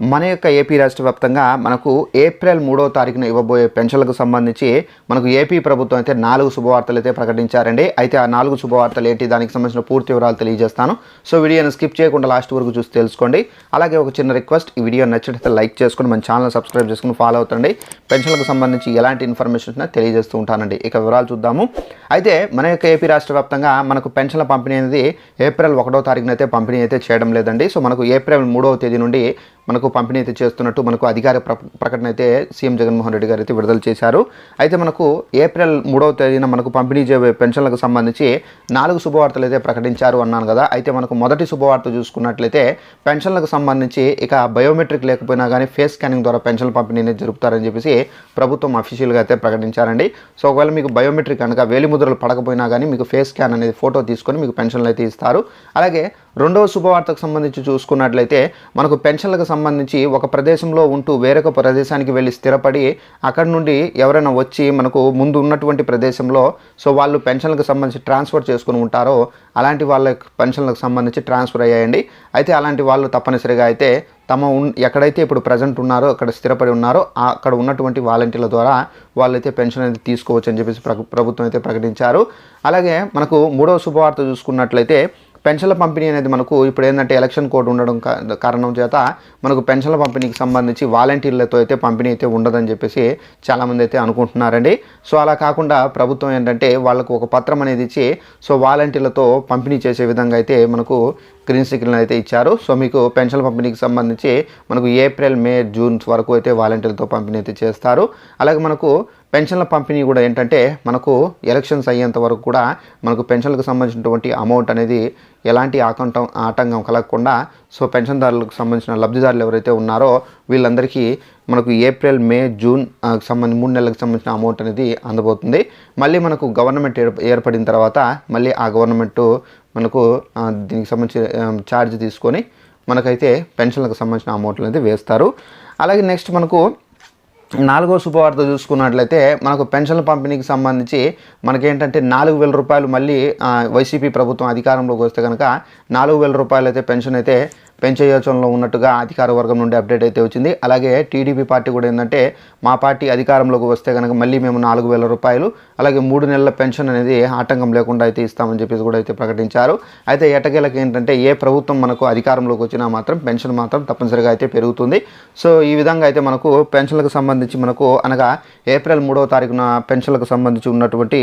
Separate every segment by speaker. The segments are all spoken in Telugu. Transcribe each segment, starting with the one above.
Speaker 1: మన యొక్క ఏపీ రాష్ట్ర వ్యాప్తంగా మనకు ఏప్రిల్ మూడో తారీఖున ఇవ్వబోయే పెన్షన్లకు సంబంధించి మనకు ఏపీ ప్రభుత్వం అయితే నాలుగు శుభవార్తలు అయితే ప్రకటించారండి. అయితే ఆ నాలుగు శుభవార్తలు ఏంటి? దానికి సంబంధించిన పూర్తి వివరాలు తెలియజేస్తాను. సో వీడియోని స్కిప్ చేయకుండా లాస్ట్ వరకు చూసి తెలుసుకోండి. అలాగే ఒక చిన్న రిక్వెస్ట్ ఈ వీడియో నచ్చినట్లయితే లైక్ చేసుకుని మన ఛానల్ సబ్స్క్రైబ్ చేసుకుని ఫాలో అవుతండి. పెన్షన్లకు సంబంధించి ఎలాంటి ఇన్ఫర్మేషన్ ఉన్నా తెలియజేస్తూ ఉంటానండి. ఇక వివరాలు చూద్దాము. అయితే మన యొక్క ఏపీ రాష్ట్ర వ్యాప్తంగా మనకు పెన్షన్ల పంపిణీ అనేది ఏప్రిల్ ఒకటో తారీఖున అయితే పంపిణీ అయితే చేయడం లేదండి. సో మనకు ఏప్రిల్ మూడవ తేదీ నుండి మనకు పంపిణీ అయితే చేస్తున్నట్టు మనకు అధికార ప్ర ప్రకటన అయితే సీఎం జగన్మోహన్ రెడ్డి గారు అయితే విడుదల చేశారు. అయితే మనకు ఏప్రిల్ మూడవ తేదీన మనకు పంపిణీ చేయబోయే పెన్షన్లకు సంబంధించి నాలుగు శుభవార్తలు అయితే ప్రకటించారు అన్నాను కదా. అయితే మనకు మొదటి శుభవార్త చూసుకున్నట్లయితే పెన్షన్లకు సంబంధించి ఇక బయోమెట్రిక్ లేకపోయినా కానీ ఫేస్ స్కానింగ్ ద్వారా పెన్షన్ పంపిణీ జరుపుతారని చెప్పేసి ప్రభుత్వం అఫీషియల్గా అయితే ప్రకటించారండి. సో ఒకవేళ మీకు బయోమెట్రిక్ కనుక వేలిముద్రలు పడకపోయినా కానీ మీకు ఫేస్ స్కాన్ అనేది ఫోటో తీసుకొని మీకు పెన్షన్లు అయితే ఇస్తారు. అలాగే రెండవ శుభవార్తకు సంబంధించి చూసుకున్నట్లయితే మనకు పెన్షన్లకు సంబంధించి ఒక ప్రదేశంలో ఉంటూ వేరొక ప్రదేశానికి వెళ్ళి స్థిరపడి అక్కడ నుండి ఎవరైనా వచ్చి మనకు ముందు ఉన్నటువంటి ప్రదేశంలో సో వాళ్ళు పెన్షన్లకు సంబంధించి ట్రాన్స్ఫర్ చేసుకుని ఉంటారో అలాంటి వాళ్ళ పెన్షన్లకు సంబంధించి ట్రాన్స్ఫర్ అయ్యాయండి. అయితే అలాంటి వాళ్ళు తప్పనిసరిగా అయితే తమ ఎక్కడైతే ఇప్పుడు ప్రజెంట్ ఉన్నారో అక్కడ స్థిరపడి ఉన్నారో అక్కడ ఉన్నటువంటి వాలంటీర్ల ద్వారా వాళ్ళైతే పెన్షన్ అనేది తీసుకోవచ్చు అని చెప్పేసి ప్రభుత్వం అయితే ప్రకటించారు. అలాగే మనకు మూడవ శుభవార్త చూసుకున్నట్లయితే పెన్షన్ల పంపిణీ అనేది మనకు ఇప్పుడు ఏంటంటే ఎలక్షన్ కోడ్ ఉండడం కారణం చేత మనకు పెన్షన్ల పంపిణీకి సంబంధించి వాలంటీర్లతో అయితే పంపిణీ అయితే ఉండదని చెప్పేసి చాలామంది అయితే అనుకుంటున్నారండి. సో అలా కాకుండా ప్రభుత్వం ఏంటంటే వాళ్ళకు ఒక పత్రం అనేది ఇచ్చి సో వాలంటీర్లతో పంపిణీ చేసే విధంగా అయితే మనకు గ్రీన్ సిగ్నల్ అయితే ఇచ్చారు. సో మీకు పెన్షన్ పంపిణీకి సంబంధించి మనకు ఏప్రిల్ మే జూన్ వరకు అయితే వాలంటీర్లతో పంపిణీ అయితే చేస్తారు. అలాగే మనకు పెన్షన్ల పంపిణీ కూడా ఏంటంటే మనకు ఎలక్షన్స్ అయ్యేంత వరకు కూడా మనకు పెన్షన్లకు సంబంధించినటువంటి అమౌంట్ అనేది ఎలాంటి ఆకంఠం ఆటంకం కలగకుండా సో పెన్షన్దారులకు సంబంధించిన లబ్ధిదారులు ఎవరైతే ఉన్నారో వీళ్ళందరికీ మనకు ఏప్రిల్ మే జూన్ సంబంధించి మూడు నెలలకు సంబంధించిన అమౌంట్ అనేది అందబోతుంది. మళ్ళీ మనకు గవర్నమెంట్ ఏర్ప- ఏర్పడిన తర్వాత మళ్ళీ ఆ గవర్నమెంట్ మనకు దీనికి సంబంధించి ఛార్జ్ తీసుకొని మనకైతే పెన్షన్లకు సంబంధించిన అమౌంట్లు అనేది వేస్తారు. అలాగే నెక్స్ట్ మనకు నాలుగో శుభవార్త చూసుకున్నట్లయితే మనకు పెన్షన్ల పంపిణీకి సంబంధించి మనకేంటంటే నాలుగు వేల రూపాయలు మళ్ళీ వైసీపీ ప్రభుత్వం అధికారంలోకి వస్తే కనుక నాలుగు వేల రూపాయలు అయితే పెన్షన్ అయితే పెంచే యోచనలో ఉన్నట్టుగా అధికార వర్గం నుండి అప్డేట్ అయితే వచ్చింది. అలాగే టీడీపీ పార్టీ కూడా ఏంటంటే మా పార్టీ అధికారంలోకి వస్తే కనుక మళ్ళీ మేము నాలుగు వేల రూపాయలు అలాగే మూడు నెలల పెన్షన్ అనేది ఆటంకం లేకుండా అయితే ఇస్తామని చెప్పేసి కూడా అయితే ప్రకటించారు. అయితే ఎటకేలకు ఏంటంటే ఏ ప్రభుత్వం మనకు అధికారంలోకి వచ్చినా మాత్రం పెన్షన్ మాత్రం తప్పనిసరిగా అయితే పెరుగుతుంది. సో ఈ విధంగా అయితే మనకు పెన్షన్లకు సంబంధించి మనకు అనగా ఏప్రిల్ మూడవ తారీఖున పెన్షన్లకు సంబంధించి ఉన్నటువంటి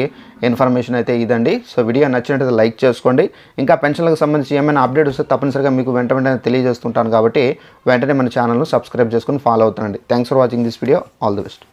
Speaker 1: ఇన్ఫర్మేషన్ అయితే ఇదండి. సో వీడియో నచ్చినట్లయితే లైక్ చేసుకోండి. ఇంకా పెన్షన్లకు సంబంధించి ఏమైనా అప్డేట్ వస్తే తప్పనిసరిగా మీకు వెంట వెంటనే తెలియజేస్తుంటాను కాబట్టి వెంటనే మన ఛానల్ను సబ్స్క్రైబ్ చేసుకుని ఫాలో అవుతానండి thanks for watching this video all the best